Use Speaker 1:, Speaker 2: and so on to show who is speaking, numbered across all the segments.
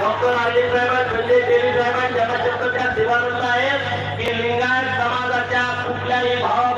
Speaker 1: Doctor RD साहेब संजय देवी साहेब शब्द त्या दिवानंद आहेत. की लिंगायत समाजाच्या कुठल्याही भावावरती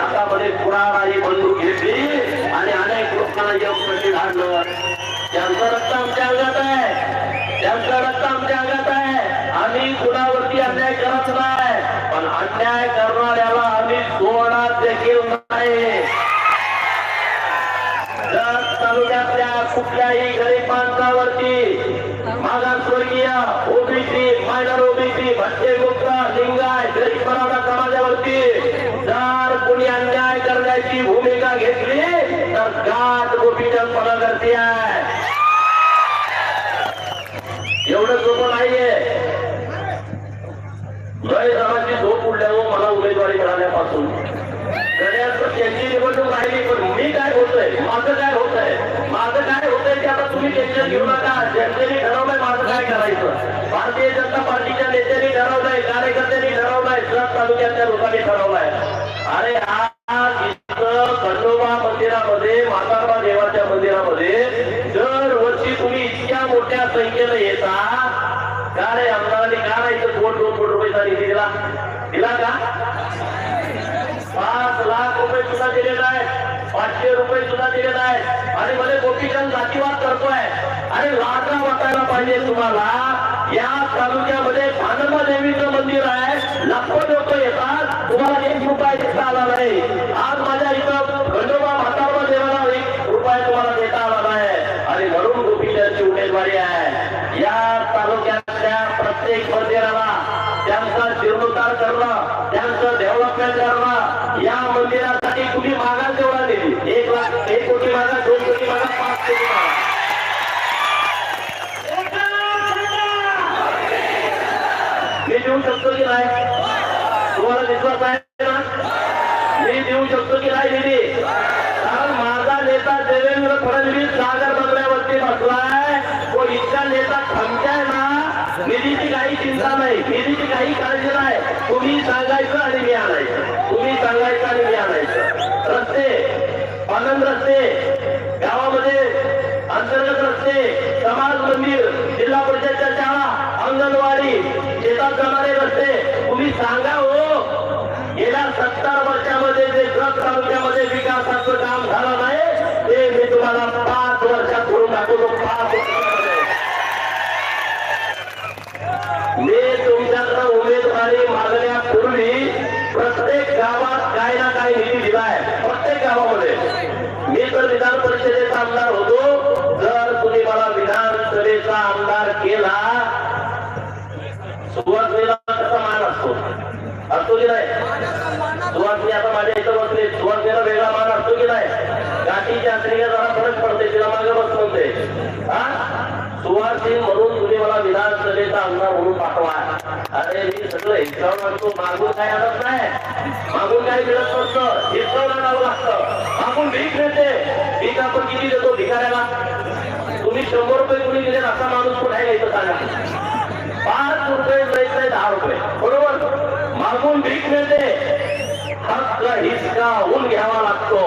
Speaker 1: हातामध्ये कुराणारी आणि बंदूक घेतली आणि अनेक लोकांना यमपट्टी धाडलं त्यांचं रक्त आमच्या अंगात आहे. त्यांचं रक्त आमच्या अंगात आहे. आम्ही कुणावरती अन्याय करत नाही. पण अन्याय करणाऱ्याला आम्ही सोडा एवढं सोपं नाहीये. लय जणांची झोप उडल्यावर मला उमेदवारी मिळाल्यापासून. गड्याचं त्यांची निवडणूक राहिली पण मी काय होतोय? माझं काय होतंय? माझं काय होतंय ते आता तुम्ही टेन्शन घेऊ नका. जनतेने ठरवलंय माझं काय करायचं. भारतीय जनता पार्टीच्या नेत्यांनी ठरवलंय कार्यकर्त्यांनी ठरवलंय जत तालुक्यातल्या लोकांनी ठरवलंय. अरे हा इतक्या मोठ्या येता का रे आमदारांनी का नाही इथं दोन दोन कोटी रुपयाचा निधी दिला दिला का पाच लाख रुपये सुद्धा दिलेला आहे पाचशे रुपये सुद्धा दिलेला आहे आणि मध्ये गोपीचंद जातीवाद करतोय आणि लाटा वाटायला पाहिजे तुम्हाला या तालुक्यामध्ये भानबा देवीचं मंदिर आहे लाखो लोक येतात तुम्हाला एक रुपया मी देऊ शकतो की नाही? तुम्हाला विश्वास आहे ना मी देऊ शकतो की नाही कारण माझा नेता देवेंद्र फडणवीस सागर बंगल्यावरती बसलाय. तो इतका नेता खमक्याय ना निधीची काही चिंता नाही निधीची काही काळजी नाही. तुम्ही सांगायचं आणि मी आणायचं. तुम्ही सांगायचं आणि मी आणायचं. रस्ते आनंद रस्ते शेतात जाणारे रस्ते तुम्ही सांगा हो. गेल्या सत्तर वर्षामध्ये जे जत तालुक्यामध्ये विकासाचं काम झालं नाही ते मी तुम्हाला पाच वर्षात करून दाखवतो. पाच मी तुमच्याकडे उमेदवारी मागण्यापूर्वी प्रत्येक गावात काय ना काय निधी दिलाय. प्रत्येक गावामध्ये. मी तर विधान परिषदेचा आमदार होतो. असतो की नाही? सुवासनी आता माझ्या इथं बसले. सुवासनीला वेगळा मान असतो की नाही? गाठीच्या अंतरीला जरा फरक पडते तिला मागे बस म्हणते हा? सुवासिन म्हणून तुम्ही मला विधानसभेचा आमदार म्हणून पाठवा. अरे मी सगळं हिसाब आणतो मागून काय आणत नाही? मागून काय मिळत नसतं. हिसाब आणावं लागतं. मागून भीक मिळते. भीक आपण किती देतो भिकाऱ्याला? तुम्ही शंभर रुपये कुणी दिले असा माणूस कुठे घ्यायचं सांगा? पाच रुपये मिळते दहा रुपये. बरोबर? मागून भीक मिळते हिस्सा ऊन घ्यावा लागतो.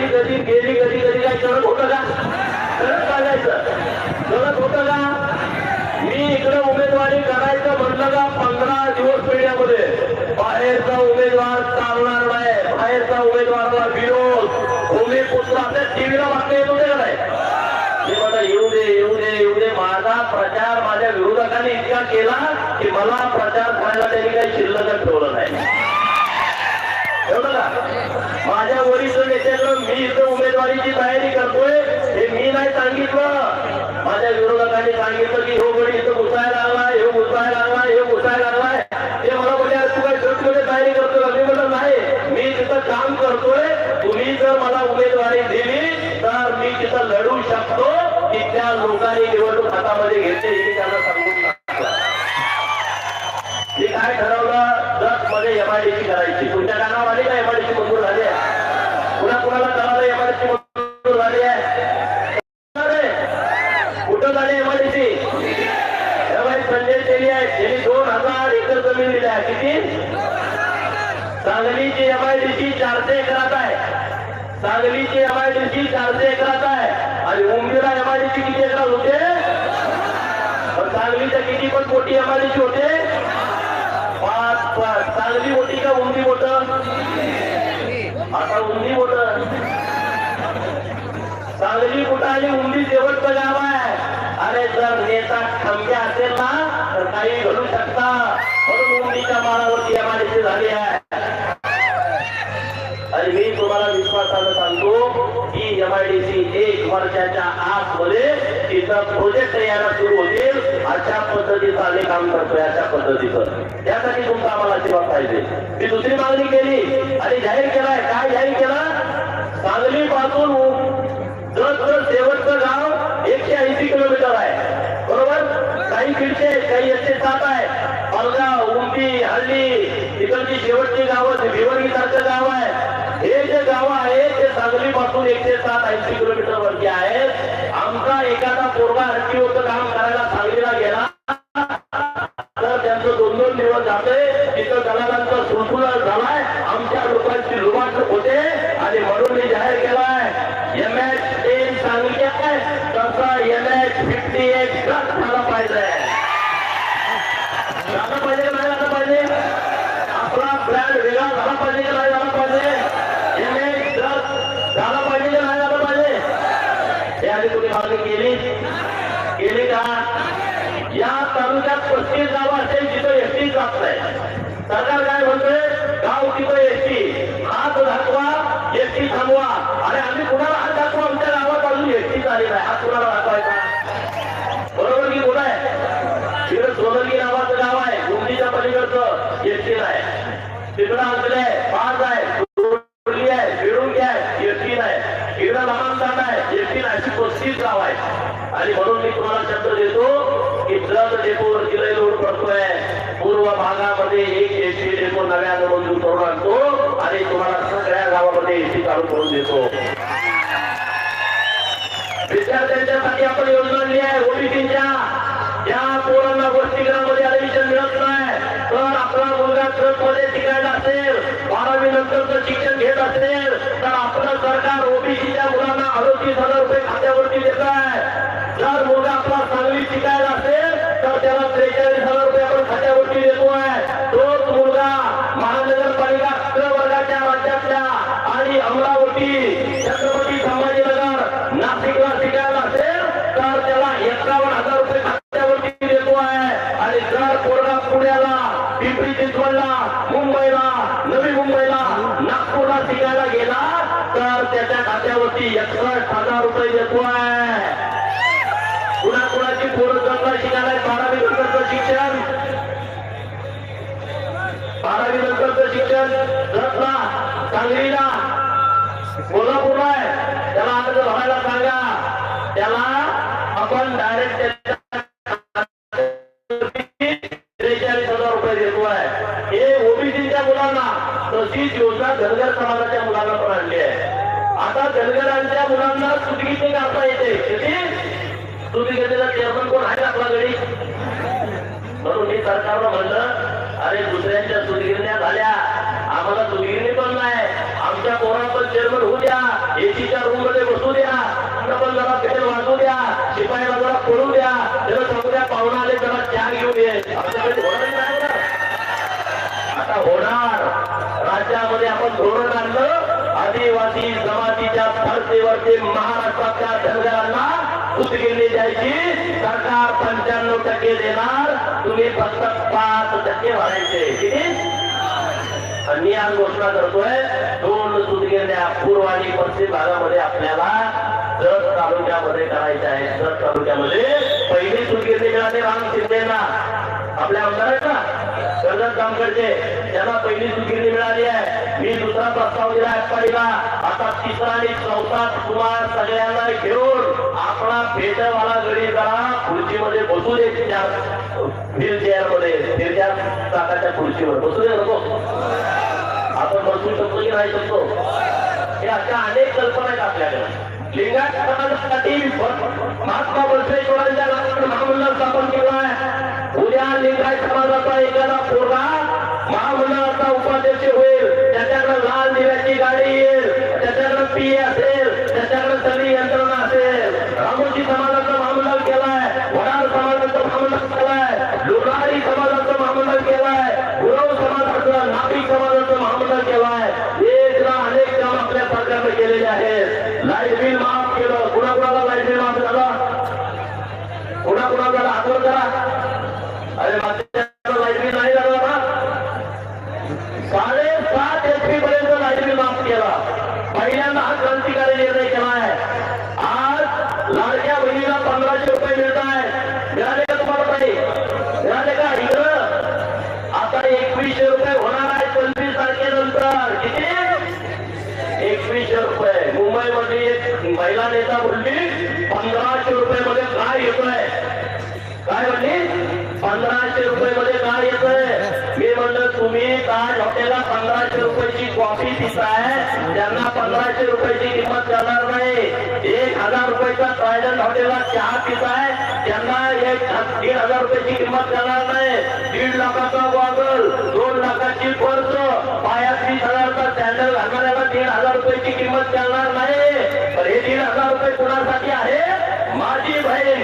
Speaker 1: निवडणूक कधी गेली कधी कधी काय करत होतं का? करत सांगायचं. करत होतं का? मी इकडे उमेदवारी करायचं म्हटलं का पंधरा दिवस पिढ्यामध्ये बाहेरचा उमेदवार चालणार नाही. बाहेरचा उमेदवाराला विरोध. भूमिपुत्र आपल्या टीव्हीला बातम्या येत होते का नाही? मी मला येऊ दे येऊ दे येऊ दे. माझा प्रचार माझ्या विरोधकांनी इतका केला की मला प्रचार करायला त्यांनी काही शिल्लक ठेवलं नाही. माझ्या वरिष्ठ नेत्यांना मी इथं उमेदवारीची तयारी करतोय हे मी नाही सांगितलं. माझ्या विरोधकांनी सांगितलं की हो गडी इथं घुसायला लागलाय हे घुसायला लागलाय हे घुसायला लागलाय ते मला बोलले तू काय मध्ये तयारी करतोय? का?" मी म्हटलं नाही मी तिथं काम करतोय. तुम्ही जर मला उमेदवारी दिली तर मी तिथं लढू शकतो. की त्या लोकांनी निवडणूक हातामध्ये घेतली हे त्यांना सांगलीची एमआयडीसी चारशे एकरात आहे. आणि मुंबईला एमआयडीसी किती एकरात होते? पण सांगलीच्या किती पण मोठी एमआयडीसी होते? पाच पाच. सांगली मोठी का उंदी मोठ आता उंदी मोठ सांगली कुठं आणि उंदी शेवटचं गाव आहे. अरे जर नेता खंब्या असेल ना तर काही घडू शकता. म्हणून उंदीच्या माळावरती एमआयडीसी झाली आहे. एमआयडीसी एक वर्षाच्या आतमध्ये तिथं प्रोजेक्ट यायला सुरू होतील अशा पद्धतीचं आम्ही काम करतोय अशा पद्धतीचं. त्यासाठी तुमचा आम्हाला आशीर्वाद पाहिजे. मी दुसरी मागणी केली आणि जाहीर केलाय काय जाहीर केला? सांगली पासून जर शेवटचं गाव एकशे ऐंशी किलोमीटर आहे. बरोबर? काही खिडके काही एकशे सात आहे पलगाव उमटी हल्ली तिकडची शेवटची गावं भिवणी सारखं गाव आहे. हे जे गाव आहे ते सांगली पासून एकशे सात ऐंशी किलोमीटर वरती आहेत. आमचा एखादा पोरगा हट्टी होतं तालुक्यात पस्तीस गाव असेल जिथं एसटी जात नाही. सरकार काय म्हणतोय? गाव तिथं एसटी. हात दाखवा एसटी थांबवा. आणि आम्ही कुणाला हात दाखवा? आमच्या गावात अजून एसटी चालेल आहे हात कुणाला दाखवायचा? बरोबर की कुठं आहे तिकडे सोनगी नावाचं गाव आहे. गुंडीच्या पलीकडचं एसटी आहे तिकडं अंकले आहे. कुर्ली नाही. इकडं लहान आहे. एसटी आहे. आणि म्हणून मी तुम्हाला शब्द देतो की जत डेपोवर जिल्हे लोड पडतोय. पूर्व भागामध्ये एक एसटी डेपो नव्यानं मंजूर करून आणतो आणि तुम्हाला सगळ्या गावामध्ये एसटी चालू करून देतो. विद्यार्थ्यांच्यासाठी आपण योजना आणली आहे ओबीसीच्या. ज्या पोरांना वसतिगृहामध्ये ऍडमिशन मिळत नाही तर आपला मुलगा ट्रकमध्ये शिकायला असेल बारावी नंतरचं शिक्षण घेत असेल तर आपलं सरकार ओबीसीच्या मुलांना अडोतीस हजार रुपये खात्यावरती देत आहे. जर मुलगा आपला सांगली शिकायला असेल तर त्याला त्रेचाळीस हजार रुपये आपण खात्यावरती आहे. तोच मुलगा महानगरपालिका वर्गाच्या राज्यातल्या आणि अमरावती छत्रपती संभाजीनगर नाशिकला शिकायला असेल तर त्याला एकावन्न हजार रुपये खात्यावरती आहे. आणि जर पोरगा पुण्याला पिंपरी चिंचवडला मुंबईला नवी मुंबईला नागपूरला शिकायला गेला तर त्याच्या खात्यावरती एकसष्ट हजार रुपये देतो आहे. पोरं बारावी नंतरचं शिक्षण. बारावी नंतरचं शिक्षण. रत्ना सांगलीला. कोल्हापूरला आहे. त्याला अर्ज भरायला सांगा. त्याला आपण डायरेक्ट द्या जरा पळू द्या. त्याला सांगू द्या पाहुणा आले जरा चहा घेऊन ये. आता? होणार. राज्यामध्ये आपण धोरण आणलं. आदिवासी जमातीच्या धर्तीवरती महाराष्ट्राच्या धनगरांना सुतगिरणी द्यायची. सरकार पंच्याण्णव टक्के देणार. तुम्ही फक्त पाच टक्के भरायचे. किती? मी आज घोषणा करतोय. दोन सुतगिरण्या पूर्व आणि पश्चिम भागामध्ये आपल्याला जत तालुक्यामध्ये करायचे आहे. जत तालुक्यामध्ये पहिली सुतगिरणी मिळाली राम शिंदेना? आपल्या आमदारांना? कर्जत जामकडचे त्यांना पहिली सुकिर्ती मिळाली आहे. मी दुसरा प्रस्ताव दिला आटपाडीला आता तिसरा आणि चौथा कुमार सगळ्यांना घेऊन आपला भेटवाला गडी करा खुर्चीमध्ये बसू दे त्या व्हील चेअरमध्ये. फिरत्या चाकाच्या खुर्चीवर. बसू दे नको. आपण बसू शकतो की नाही शकतो? हे अशा अनेक कल्पना आहेत आपल्याकडे. लिंगायत समाजासाठी महात्मा बसवेश्वरांच्या नावाने महामंडळ स्थापन केलं आहे. उद्या लिंगायत समाजाचा एखादा पोरगा महामंडळाचा उपाध्यक्ष होईल. त्याच्याकडे लाल दिव्याची गाडी पंधराशे रुपये मिळत आहे. मिळाले का तुम्हाला काही? मिळाले का? इकडं. आता एकवीसशे रुपये होणार आहे पंचवीस तारखेनंतर. किती? एकवीसशे रुपये. मुंबईमध्ये एक महिला नेता बोलली पंधराशे रुपये मध्ये काय येतोय? काय म्हणली? पंधराशे रुपये मध्ये तुम्ही ताज हॉटेलला पंधराशे रुपयाची कॉफी पिताय? त्यांना पंधराशे रुपयाची किंमत करणार नाही. एक हजार रुपयाचा ट्रायडंट हॉटेलला चहा पिताय? त्यांना एक दीड हजार रुपयाची किंमत करणार नाही. दीड लाखाचा गॉगल दोन लाखाची पर्स पायात वीस हजारचा सॅन्डल घालणाऱ्याला दीड हजार रुपयाची किंमत करणार नाही. तर हे दीड हजार रुपये कुणासाठी आहे? माझी बहीण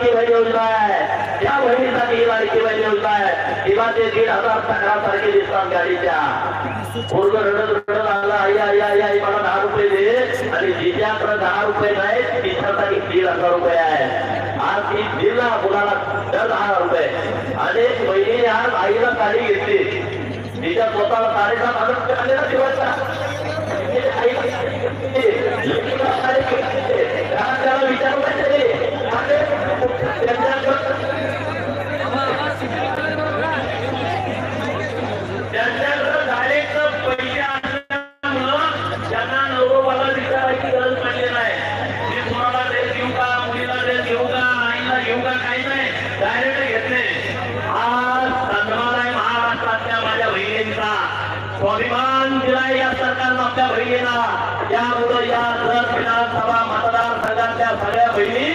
Speaker 1: लाडकी बहीण योजना आहे. त्या बहिणीसाठी ही लाडकी बहीण योजना आहे. तिला ते दीड हजार तक्रारसारखे दिसतात गाडीच्या पूर्ण रडत रडत आला आई आई आई आई मला दहा रुपये दे. आणि जिच्याकडे दहा रुपये नाही तिच्यासाठी दीड हजार रुपये आहे. आज ती दिला मुलाला दर दहा रुपये. आणि बहिणीने आज आईला साडी घेतली. तिच्या स्वतःला साडेसात हजार रुपये डायरेक्ट घेतले आज सन्मान आहे महाराष्ट्रातल्या माझ्या बहिणींचा स्वाभिमान दिलाय या सरकारनं आपल्या बहिणीला. त्यामुळं या दर विधानसभा मतदारसंघातल्या सगळ्या बहिणी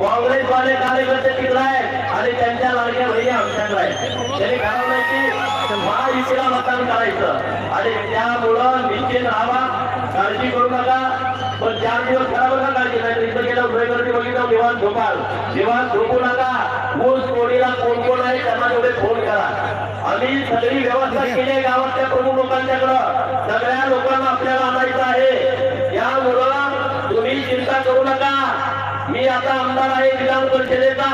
Speaker 1: काँग्रेसवाले कार्यकर्ते तिकडे आहेत आणि त्यांच्या लाडक्या बहिणी आमच्याकडे आहेत. त्यांनी ठरवलंय की महायुतीला मतदान करायचं. आणि त्यामुळं निश्चित राहावा. काळजी करू नका. पण चार दिवस करा बघा काळजी नाही इथं गेलं गर्दी बघितलं निवांत झोपाल निवांत झोपू नका. ऊस तोडीला कोण कोण आहे त्यांना तेवढे फोन करा. आम्ही सगळी व्यवस्था केली गावातल्या प्रमुख लोकांच्या त्यांच्याकडं सगळ्या लोकांना आपल्याला आणायचं आहे. यामुळं तुम्ही चिंता करू नका. मी आता आमदार आहे विधान परिषदेचा.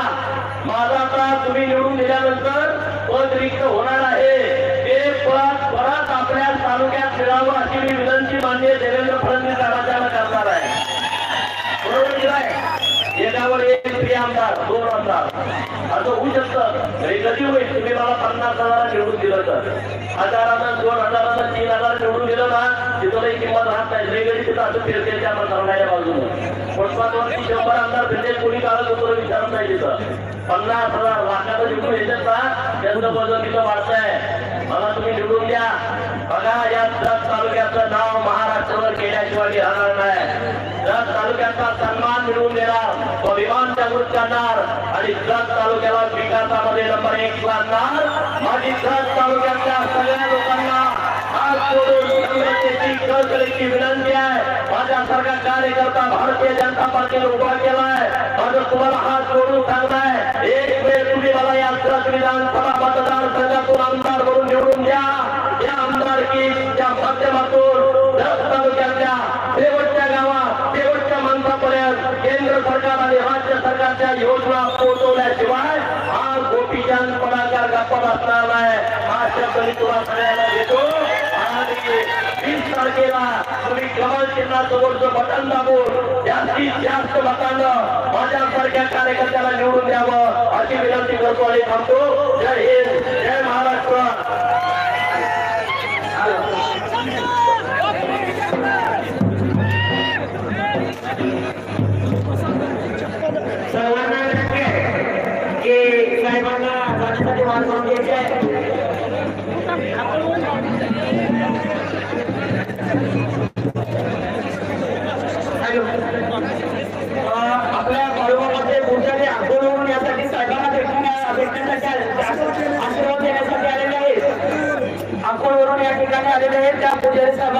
Speaker 1: माझा आता तुम्ही निवडून दिल्यानंतर पद रिक्त होणार आहे. ते पद परत आपल्या तालुक्यात मिळावं अशी मी विनंती माननीय देवेंद्र फडणवीस साहेबांना करणार आहे. बरोबर त्याच्यावर एक फ्री आमदार दोन आमदार. असं होऊ शकतं. हे कधी होईल? तुम्ही मला पन्नास हजार निवडून दिलं तर. हजारानं दोन हजारानं तीन हजार निवडून दिलं ना तिथं किंमत राहत नाही. रेगडी तिथं असं फिरते त्या मतदाराच्या बाजूने. फुटपाथवरती शंभर आमदार फिरते कोणी काळात होतो विचारत नाही तिथं. पन्नास हजार लाखाचं निवडून येतात ना त्यांचं वजन तिथं वाढतंय. मला तुम्ही निवडून द्या. बघा या दस तालुक्याचं नाव महाराष्ट्रावर केल्याशिवाय राहणार नाही. दस तालुक्याचा सन्मान मिळवून देणार. विमान जागृत करणार आणि जत तालुक्याला विकासामध्ये नंबर एक लागणार आणि जत तालुक्यातल्या सगळ्या लोकांना हात विनंती आहे. माझ्यासारखा कार्यकर्ता भारतीय जनता पार्टीने उभा केलाय. माझं तुम्हाला हात जोडून सांगताय. एक वेळ तुम्ही मला या विधानसभा मतदारसंघातून आमदार म्हणून हा शब्द तुला सगळ्यांना देतो आणि वीस तारखेला तुम्ही कमल चिन्हासमोरचं बटन दाबून जास्तीत जास्त मतांना माझ्यासारख्या कार्यकर्त्याला निवडून द्यावं अशी विनंती करतो. आणि थांबतो जय हिंद जय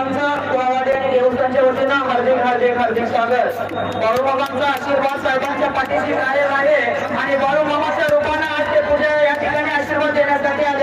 Speaker 2: बाबांचा वावाडे देवस्थानच्या वतीनं हार्दिक हार्दिक हार्दिक स्वागत. बाळूबाबांचा आशीर्वाद साहेबांच्या पाठीशी कार्य आहे आणि बाळूबाबाच्या रूपानं आज ते पूजा या ठिकाणी आशीर्वाद देण्यासाठी आले